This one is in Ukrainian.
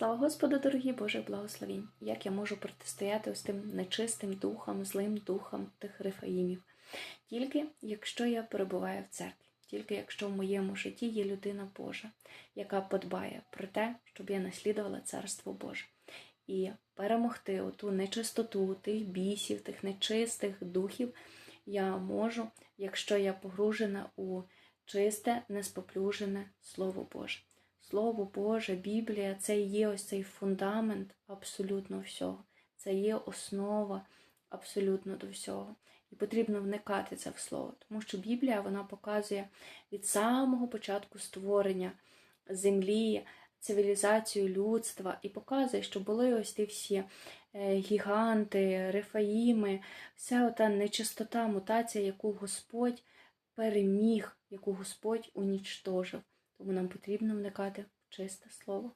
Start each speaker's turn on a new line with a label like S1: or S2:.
S1: Слава Господу, дорогі Боже, благословінь! Як я можу протистояти ось тим нечистим духам, злим духам тих рефаїмів? Тільки якщо я перебуваю в церкві, тільки якщо в моєму житті є людина Божа, яка подбає про те, щоб я наслідувала Царство Боже. І перемогти оту нечистоту, тих бісів, тих нечистих духів я можу, якщо я погружена у чисте, неспоплюжене Слово Боже. Слово Боже, Біблія це і є ось цей фундамент абсолютно всього. Це є основа абсолютно до всього. І потрібно вникати це в слово, тому що Біблія вона показує від самого початку створення землі, цивілізацію людства і показує, що були ось ті всі е, гіганти, рефаїми, вся ота нечистота, мутація, яку Господь переміг, яку Господь унічтожив. Тому нам потрібно вникати в чисте слово.